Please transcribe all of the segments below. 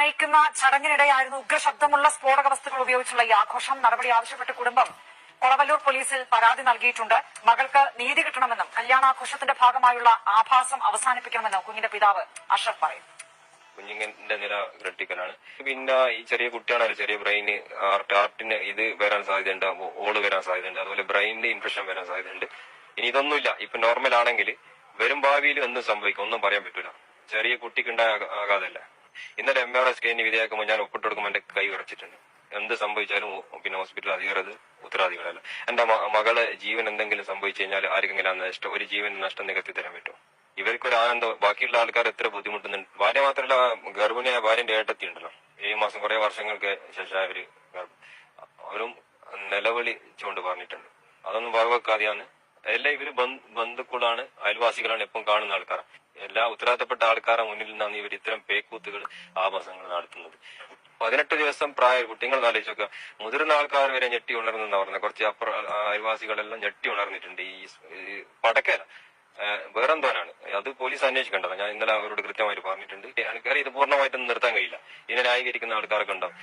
ആനയിക്കുന്ന ചടങ്ങിനിടെയായിരുന്നു ഉഗ്രശബ്ദമുള്ള സ്ഫോടക വസ്തുക്കൾ ഉപയോഗിച്ചുള്ള ഈ ആഘോഷം. നടപടി ആവശ്യപ്പെട്ട് കുടുംബം കൊളവല്ലൂർ പോലീസിൽ പരാതി നൽകിയിട്ടുണ്ട്. മകൾക്ക് നീതി കിട്ടണമെന്നും കല്യാണാഘോഷത്തിന്റെ ഭാഗമായുള്ള ആഭാസം അവസാനിപ്പിക്കണമെന്നും കുഞ്ഞിന്റെ പിതാവ് അഷ്റഫ് പറയും കുഞ്ഞിന്റെ നില ക്രിട്ടിക്കലാണ് പിന്നെ ഈ ചെറിയ കുട്ടിയാണല്ലോ ചെറിയ ബ്രെയിന് ആർട്ട് ആർട്ടിന് ഇത് വരാൻ സാധ്യതയുണ്ട് ഓൾ വരാൻ സാധ്യതയുണ്ട് അതുപോലെ ബ്രെയിനിന്റെ ഇൻഫെക്ഷൻ വരാൻ സാധ്യതയുണ്ട്. ഇനി ഇതൊന്നുമില്ല. ഇപ്പൊ നോർമൽ ആണെങ്കിൽ വരും ഭാവിയിൽ എന്തും സംഭവിക്കും ഒന്നും പറയാൻ പറ്റൂല. ചെറിയ കുട്ടിക്കുണ്ടായ ആഘാതമല്ല? ഇന്നലെ എം ആർ എസ് സ്കാനിന് വിധേയക്കുമ്പോൾ ഞാൻ ഒപ്പിട്ട് കൊടുക്കുമ്പോൾ എന്റെ കൈ ഉറച്ചിട്ടുണ്ട് എന്ത് സംഭവിച്ചാലും പിന്നെ ഹോസ്പിറ്റൽ അധികൃതർ ഉത്തരവാദികളല്ല. എന്റെ മകളെ ജീവൻ എന്തെങ്കിലും സംഭവിച്ചു കഴിഞ്ഞാൽ ആർക്കെങ്കിലും നഷ്ടം ഒരു ജീവൻ നഷ്ടം നികത്തി തരാൻ പറ്റുമോ? ഇവർക്കൊരു ആനന്ദം ബാക്കിയുള്ള ആൾക്കാർ എത്ര ബുദ്ധിമുട്ടുന്നുണ്ട്? ഭാര്യ മാത്രമല്ല ഗർഭിണിയായ ഭാര്യന്റെ ഏട്ടത്തി ഉണ്ടല്ലോ. ഏഴ് മാസം കുറെ വർഷങ്ങൾക്ക് ശേഷം അവർ അവരും അവരും നിലവിളിച്ചുകൊണ്ട് പറഞ്ഞിട്ടുണ്ട് അതൊന്നും വകവെക്കാതെയാണ് എല്ലാം ഇവർ ബന്ധു- ബന്ധുക്കളാണ് അയൽവാസികളാണ് എപ്പം കാണുന്ന ആൾക്കാർ എല്ലാ ഉത്തരവാദിത്തപ്പെട്ട ആൾക്കാരുടെ മുന്നിൽ നിന്നാണ് ഇവർ ഇത്തരം പേക്കൂത്തുകൾ ആഭാസങ്ങൾ നടത്തുന്നത്. പതിനെട്ട് ദിവസം പ്രായ കുട്ടികൾ ആലോചിച്ചൊക്കെ. മുതിർന്ന ആൾക്കാർ വരെ ഞെട്ടി ഉണർന്നെന്ന് പറഞ്ഞത്. കുറച്ച് അപ്പുറ അയൽവാസികളെല്ലാം ഞെട്ടി ഉണർന്നിട്ടുണ്ട്. ഈ പടക്കല. വേറെന്തോനാണ്? അത് പോലീസ് അന്വേഷിക്കേണ്ടത്. ഞാൻ ഇന്നലെ അവരോട് കൃത്യമായിട്ട് പറഞ്ഞിട്ടുണ്ട്. ആൾക്കാർ ഇത് പൂർണമായിട്ടൊന്നും നിർത്താൻ കഴിയില്ല. ഇതിനെ ന്യായീകരിക്കുന്ന ആൾക്കാർക്ക് ഉണ്ടാവും.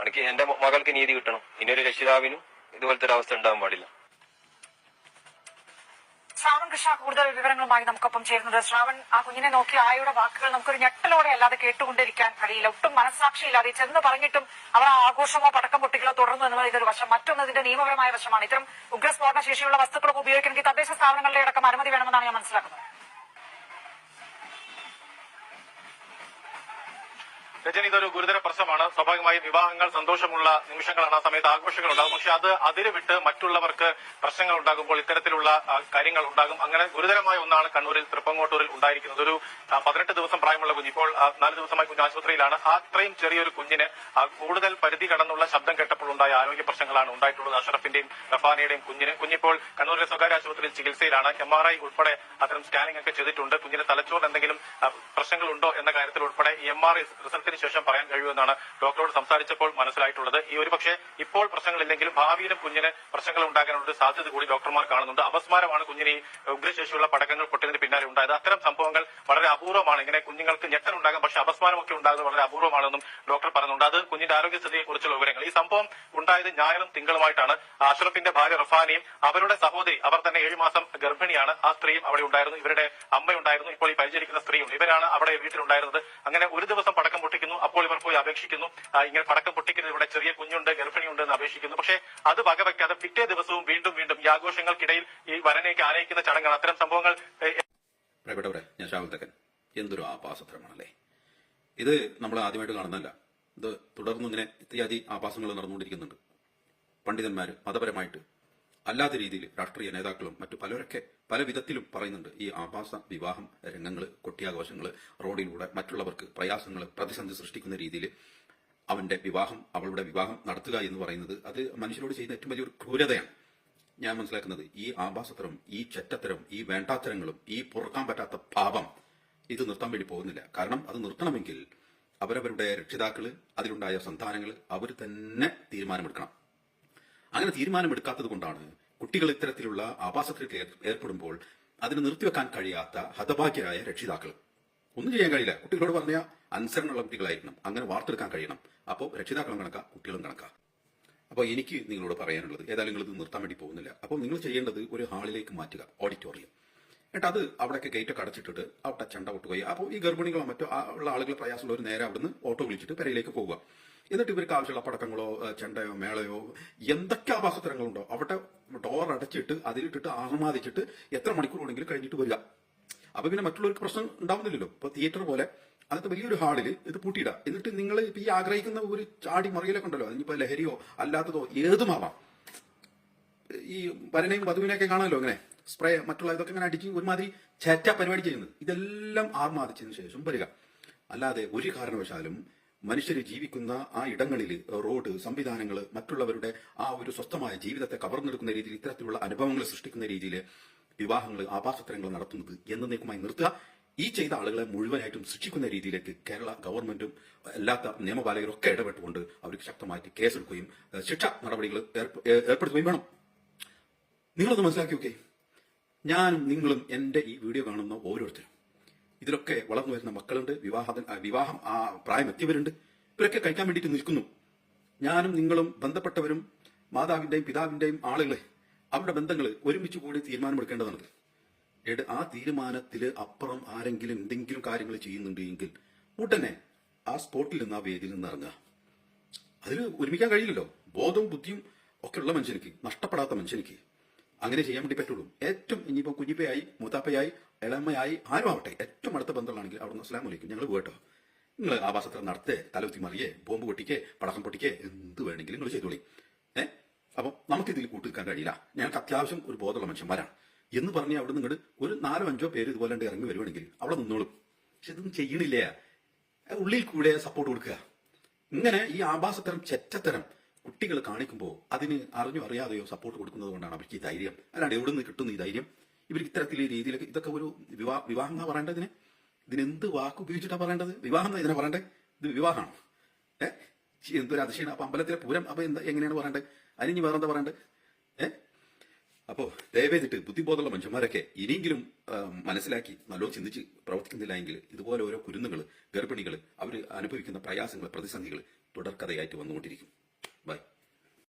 എനിക്ക് എന്റെ മകൾക്ക് നീതി കിട്ടണം. ഇനിയൊരു രക്ഷിതാവിനും ഇതുപോലത്തെ ഒരു അവസ്ഥ ഉണ്ടാവാൻ പാടില്ല. ശ്രാവൺ കൃഷ്ണ കൂടുതൽ വിവരങ്ങളുമായി നമുക്കൊപ്പം ചേരുന്നത്. ശ്രാവൺ ആ കുഞ്ഞിനെ നോക്കി ആയുടെ വാക്കുകൾ നമുക്കൊരു ഞെട്ടലോടെ അല്ലാതെ കേട്ടുകൊണ്ടിരിക്കാൻ കഴിയില്ല. ഒട്ടും മനസ്സാക്ഷിയില്ലാതെ ചെന്ന് പറഞ്ഞിട്ടും അവർ ആ ആഘോഷമോ പടക്കം പൊട്ടികളോ തുടർന്നു എന്നുള്ളത് ഇതൊരു വശം. മറ്റൊന്നതിന്റെ നിയമപരമായ വശമാണ്. ഇത്തരം ഉഗ്രസ്ഫോടന ശേഷിയുള്ള വസ്തുക്കളൊക്കെ ഉപയോഗിക്കണമെങ്കിൽ തദ്ദേശ സ്ഥാപനങ്ങളുടെ അടക്കം അനുമതി വേണമെന്നാണ് ഞാൻ മനസ്സിലാക്കുന്നത്. രജനി ഇതൊരു ഗുരുതര പ്രശ്നമാണ്. സ്വാഭാവികമായും വിവാഹങ്ങൾ സന്തോഷമുള്ള നിമിഷങ്ങളാണ്. ആ സമയത്ത് ആഘോഷങ്ങൾ ഉണ്ടാകും പക്ഷെ അത് അതിര് വിട്ട് മറ്റുള്ളവർക്ക് പ്രശ്നങ്ങൾ ഉണ്ടാകുമ്പോൾ ഇത്തരത്തിലുള്ള കാര്യങ്ങൾ ഉണ്ടാകും. അങ്ങനെ ഗുരുതരമായ ഒന്നാണ് കണ്ണൂരിൽ തൃപ്പങ്ങോട്ടൂരിൽ ഉണ്ടായിരിക്കുന്നത്. ഒരു പതിനെട്ട് ദിവസം പ്രായമുള്ള കുഞ്ഞ് ഇപ്പോൾ നാല് ദിവസമായി കുഞ്ഞ് ആശുപത്രിയിലാണ്. അത്രയും ചെറിയൊരു കുഞ്ഞിന് കൂടുതൽ പരിധി കടന്നുള്ള ശബ്ദം കേട്ടപ്പോൾ ഉണ്ടായ ആരോഗ്യ പ്രശ്നങ്ങളാണ് ഉണ്ടായിട്ടുള്ളത്. അഷറഫിന്റെയും റഫാനയുടെയും കുഞ്ഞിന്. കുഞ്ഞിപ്പോൾ കണ്ണൂരിലെ സ്വകാര്യ ആശുപത്രിയിൽ ചികിത്സയിലാണ്. എം ആർ ഐ ഉൾപ്പെടെ അത്തരം സ്കാനിംഗ് ഒക്കെ ചെയ്തിട്ടുണ്ട്. കുഞ്ഞിന് തലച്ചോറിന് എന്തെങ്കിലും പ്രശ്നങ്ങളുണ്ടോ എന്ന കാര്യത്തിൽ ഉൾപ്പെടെ എം ആർ ഐ റിസൾട്ടിന് ശേഷം പറയാൻ കഴിയുമെന്നാണ് ഡോക്ടറോട് സംസാരിച്ചപ്പോൾ മനസ്സിലായിട്ടുള്ളത്. ഈ ഒരു പക്ഷേ ഇപ്പോൾ പ്രശ്നങ്ങളില്ലെങ്കിലും ഭാവിയിലും കുഞ്ഞിന് പ്രശ്നങ്ങൾ ഉണ്ടാകാനുള്ള സാധ്യത കൂടി ഡോക്ടർമാർ കാണുന്നുണ്ട്. അപസ്മാരമാണ് കുഞ്ഞിന് ഉഗ്രശേഷിയുള്ള പടക്കങ്ങൾ പൊട്ടിയതിന് പിന്നാലെ ഉണ്ടായത്. അത്തരം അപൂർവമാണ്. ഇങ്ങനെ കുഞ്ഞുങ്ങൾക്ക് ഞെട്ടൽ പക്ഷെ അപസ്മാരമൊക്കെ ഉണ്ടാകുന്നത് വളരെ അപൂർവമാണെന്നും ഡോക്ടർ പറഞ്ഞുണ്ട് അത് കുഞ്ഞിന്റെ ആരോഗ്യസ്ഥിതിയെ കുറിച്ചുള്ള വിവരങ്ങൾ. ഈ സംഭവം ഉണ്ടായത് ഞായറും തിങ്കളുമായിട്ടാണ്. അഷ്റഫിന്റെ ഭാര്യ റഫാനിയും അവരുടെ സഹോദരി അവർ തന്നെ ഏഴു മാസം ഗർഭിണിയാണ്. ആ സ്ത്രീയും അവിടെ ഉണ്ടായിരുന്നു. ഇവരുടെ അമ്മയുണ്ടായിരുന്നു. ഇപ്പോൾ ഈ പരിചരിക്കുന്ന സ്ത്രീയുണ്ട് ഇവരാണ് അവിടെ വീട്ടിലുണ്ടായിരുന്നത്. അങ്ങനെ ഒരു ദിവസം പടക്കം പൊട്ടിക്കുന്നു. അപ്പോൾ ഇവർ പോയി അപേക്ഷിക്കുന്നു. ഇങ്ങനെ പടക്കം പൊട്ടിക്കുന്നത് ഇവിടെ ചെറിയ കുഞ്ഞുണ്ട് ഗർഭിണിയുണ്ട് എന്ന് അപേക്ഷിക്കുന്നു. പക്ഷേ അത് വകവയ്ക്കാതെ പിറ്റേ ദിവസവും വീണ്ടും വീണ്ടും ഈ ആഘോഷങ്ങൾക്കിടയിൽ ഈ വരനേക്ക് ആനയിക്കുന്ന ചടങ്ങാണ്. അത്തരം സംഭവങ്ങൾ ഞാൻ ഷാഹുൽ തക്കൻ എന്തൊരു ആപാസധർമ്മമാണല്ലേ ഇത് നമ്മൾ ആദ്യമായിട്ട് കാണുന്നതല്ല. ഇത് തുടർന്നും ഇങ്ങനെ ഇത്യാദി ആപാസങ്ങൾ നടന്നുകൊണ്ടിരിക്കുന്നുണ്ട്. പണ്ഡിതന്മാർ മതപരമായിട്ട് അല്ലാത്ത രീതിയിൽ രാഷ്ട്രീയ നേതാക്കളും മറ്റു പലരൊക്കെ പല വിധത്തിലും പറയുന്നുണ്ട്. ഈ ആഭാസ വിവാഹം രംഗങ്ങൾ കൊട്ടിയാഘോഷങ്ങൾ റോഡിലൂടെ മറ്റുള്ളവർക്ക് പ്രയാസങ്ങൾ പ്രതിസന്ധി സൃഷ്ടിക്കുന്ന രീതിയിൽ അവന്റെ വിവാഹം അവളുടെ വിവാഹം നടത്തുക എന്ന് പറയുന്നത് അത് മനുഷ്യരോട് ചെയ്യുന്ന ഏറ്റവും വലിയൊരു ക്രൂരതയാണ്. ഞാൻ മനസ്സിലാക്കുന്നത് ഈ ആഭാസത്തരം ഈ ചെറ്റത്തരം ഈ വേണ്ടാത്തരങ്ങളും ഈ പൊറുക്കാൻ പറ്റാത്ത പാപം ഇത് നിർത്താൻ വേണ്ടി പോകുന്നില്ല. കാരണം അത് നിർത്തണമെങ്കിൽ അവരവരുടെ രക്ഷിതാക്കൾ അതിലുണ്ടായ സന്താനങ്ങൾ അവർ തന്നെ തീരുമാനമെടുക്കണം. അങ്ങനെ തീരുമാനമെടുക്കാത്തത് കൊണ്ടാണ് കുട്ടികൾ ഇത്തരത്തിലുള്ള ആഭാസത്തിൽ ഏർ- ഏർപ്പെടുമ്പോൾ അതിന് നിർത്തിവെക്കാൻ കഴിയാത്ത ഹതഭാഗ്യരായ രക്ഷിതാക്കൾ ഒന്നും ചെയ്യാൻ കഴിയില്ല. കുട്ടികളോട് പറഞ്ഞ അനുസരണമുള്ള കുട്ടികളായിരിക്കണം. അങ്ങനെ വാർത്തെടുക്കാൻ കഴിയണം. അപ്പോൾ രക്ഷിതാക്കളും കണക്കാ കുട്ടികളും കണക്കാ. അപ്പോൾ എനിക്ക് നിങ്ങളോട് പറയാനുള്ളത് ഏതായാലും നിങ്ങൾ ഇത് നിർത്താൻ വേണ്ടി പോകുന്നില്ല. അപ്പോൾ നിങ്ങൾ ചെയ്യേണ്ടത് ഒരു ഹാളിലേക്ക് മാറ്റുക ഓഡിറ്റോറിയം. എന്നിട്ട് അത് അവിടെയൊക്കെ ഗേറ്റൊക്കെ അടച്ചിട്ടിട്ട് അവിടെ ചെണ്ട പോയി അപ്പോൾ ഈ ഗർഭിണികളോ മറ്റോ ഉള്ള ആളുകൾ പ്രയാസമുള്ളവർ നേരെ അവിടുന്ന് ഓട്ടോ വിളിച്ചിട്ട് പെരയിലേക്ക് പോവുക. എന്നിട്ട് ഇവർക്ക് ആവശ്യമുള്ള പടക്കങ്ങളോ ചെണ്ടയോ മേളയോ എന്തൊക്കെ ആഭാസത്തരങ്ങളുണ്ടോ അവിടെ ഡോർ അടച്ചിട്ട് അതിലിട്ടിട്ട് ആഹ്ലാദിച്ചിട്ട് എത്ര മണിക്കൂർ ഉണ്ടെങ്കിലും കഴിഞ്ഞിട്ട് വരിക. അപ്പൊ പിന്നെ മറ്റുള്ളവർക്ക് പ്രശ്നം ഉണ്ടാവുന്നില്ലല്ലോ. ഇപ്പൊ തിയേറ്റർ പോലെ അന്നത്തെ വലിയൊരു ഹാളിൽ ഇത് പൂട്ടിയിടാം. എന്നിട്ട് നിങ്ങൾ ഈ ആഗ്രഹിക്കുന്ന ഒരു ചാടി മറിയലൊക്കെ ഉണ്ടല്ലോ. അതിനിപ്പോ ലഹരിയോ അല്ലാത്തതോ ഏതുമാവാം? ഈ വരനെയും വധുവിനെയൊക്കെ കാണാമല്ലോ ഇങ്ങനെ സ്പ്രേ മറ്റുള്ള ഇതൊക്കെ ഇങ്ങനെ അടിക്കും ഒരുമാതിരി ചേറ്റ പരിപാടി ചെയ്യുന്നത്. ഇതെല്ലാം ആർമാദിച്ചതിന് ശേഷം വരിക. അല്ലാതെ ഒരു കാരണവശാലും മനുഷ്യർ ജീവിക്കുന്ന ആ ഇടങ്ങളിൽ റോഡ് സംവിധാനങ്ങൾ മറ്റുള്ളവരുടെ ആ ഒരു സ്വസ്ഥമായ ജീവിതത്തെ കവർന്നെടുക്കുന്ന രീതിയിൽ ഇത്തരത്തിലുള്ള അനുഭവങ്ങൾ സൃഷ്ടിക്കുന്ന രീതിയിൽ വിവാഹങ്ങൾ ആഭാസത്തരങ്ങൾ നടത്തുന്നത് എന്നേക്കുമായി നിർത്തുക. ഈ ചെയ്ത ആളുകളെ മുഴുവനായിട്ടും ശിക്ഷിക്കുന്ന രീതിയിലേക്ക് കേരള ഗവൺമെന്റും അല്ലാത്ത നിയമപാലകരും ഒക്കെ ഇടപെട്ടുകൊണ്ട് അവർക്ക് ശക്തമായിട്ട് കേസെടുക്കുകയും ശിക്ഷ നടപടികൾ ഏർപ്പെടുത്തുകയും വേണം. നിങ്ങളൊന്ന് മനസ്സിലാക്കി നോക്കേ ഞാനും നിങ്ങളും എന്റെ ഈ വീഡിയോ കാണുന്ന ഓരോരുത്തരും. ഇതിലൊക്കെ വളർന്നു വരുന്ന മക്കളുണ്ട്. വിവാഹ വിവാഹം ആ പ്രായം എത്തിയവരുണ്ട്. ഇവരൊക്കെ കഴിക്കാൻ വേണ്ടിയിട്ട് നിൽക്കുന്നു. ഞാനും നിങ്ങളും ബന്ധപ്പെട്ടവരും മാതാവിന്റെയും പിതാവിന്റെയും ആളുകളെ അവരുടെ ബന്ധങ്ങൾ ഒരുമിച്ച് കൂടി തീരുമാനമെടുക്കേണ്ടതാണ് ആ തീരുമാനത്തിൽ അപ്പുറം ആരെങ്കിലും എന്തെങ്കിലും കാര്യങ്ങൾ ചെയ്യുന്നുണ്ട് എങ്കിൽ ഉടനെ ആ സ്പോട്ടിൽ നിന്ന് ആ വേദിയിൽ നിന്ന് ഇറങ്ങുക. അതിൽ ഒരുമിക്കാൻ കഴിയില്ലല്ലോ. ബോധവും ബുദ്ധിയും ഒക്കെയുള്ള മനുഷ്യനിക്ക് നഷ്ടപ്പെടാത്ത മനുഷ്യനിക്ക്. അങ്ങനെ ചെയ്യാൻ വേണ്ടി പറ്റുള്ളൂ. ഏറ്റവും ഇനിയിപ്പോൾ കുഞ്ഞിപ്പയായി മൂത്താപ്പയായി ഇളമ്മയായി ആരും ആവട്ടെ. ഏറ്റവും അടുത്ത ബന്ധമുള്ളതാണെങ്കിൽ അവിടെ നിന്ന് അസ്ലാം വലൈക്കും ഞങ്ങൾ പോകട്ടോ നിങ്ങൾ ആവാസത്രം നടത്തേ തലകുത്തി മറിയേ ബോംബ് പൊട്ടിക്കേ പടക്കം പൊട്ടിക്കേ എന്ത് വേണമെങ്കിലും നിങ്ങൾ ചെയ്തോളി. ഏഹ് അപ്പം നമുക്കിതിൽ കൂട്ടിക്കാൻ കഴിയില്ല. ഞങ്ങൾക്ക് അത്യാവശ്യം ഒരു ബോധമുള്ള മനുഷ്യന്മാരാണ്. എന്ന് പറഞ്ഞ് അവിടെ നിങ്ങൾ ഒരു നാലോ അഞ്ചോ പേര് ഇതുപോലെ ഇറങ്ങി വരുവാണെങ്കിൽ അവിടെ നിന്നോളും. പക്ഷെ ഇതൊന്നും ചെയ്യണില്ല. ഉള്ളിൽ കൂടെ സപ്പോർട്ട് കൊടുക്കുക. ഇങ്ങനെ ഈ ആഭാസത്തരം ചെറ്റത്തരം കുട്ടികൾ കാണിക്കുമ്പോൾ അതിന് അറിഞ്ഞോ അറിയാതെയോ സപ്പോർട്ട് കൊടുക്കുന്നത് കൊണ്ടാണ് അവർക്ക് ഈ ധൈര്യം. അല്ലാണ്ട് എവിടെ നിന്ന് കിട്ടുന്നു ഈ ധൈര്യം? ഇവർക്ക് ഇത്തരത്തിലെ രീതിയിലൊക്കെ ഇതൊക്കെ ഒരു വിവാഹ വിവാഹം എന്നാ പറയേണ്ടതിന് ഇതിനെന്ത് വാക്ക് ഉപയോഗിച്ചിട്ടാ പറയേണ്ടത്? വിവാഹം എന്നാ ഇതിനെ പറയണ്ടേ? ഇത് വിവാഹമാണ്? ഏഹ് എന്തൊരു അതിശയാണ് അപ്പൊ അമ്പലത്തിലെ പൂരം അപ്പൊ എന്താ എങ്ങനെയാണ് പറയേണ്ടത്? അതിനി വേറെന്താ പറയേണ്ടത്? ഏഹ് അപ്പോ ദയവേദിട്ട് ബുദ്ധിബോധമുള്ള മനുഷ്യന്മാരൊക്കെ ഇനിയെങ്കിലും മനസ്സിലാക്കി നല്ലോ ചിന്തിച്ച് പ്രവർത്തിക്കുന്നില്ല എങ്കിൽ ഇതുപോലെ ഓരോ കുരുന്നുകൾ ഗർഭിണികൾ അവർ അനുഭവിക്കുന്ന പ്രയാസങ്ങൾ പ്രതിസന്ധികൾ തുടർക്കഥയായിട്ട് വന്നുകൊണ്ടിരിക്കും. Bye.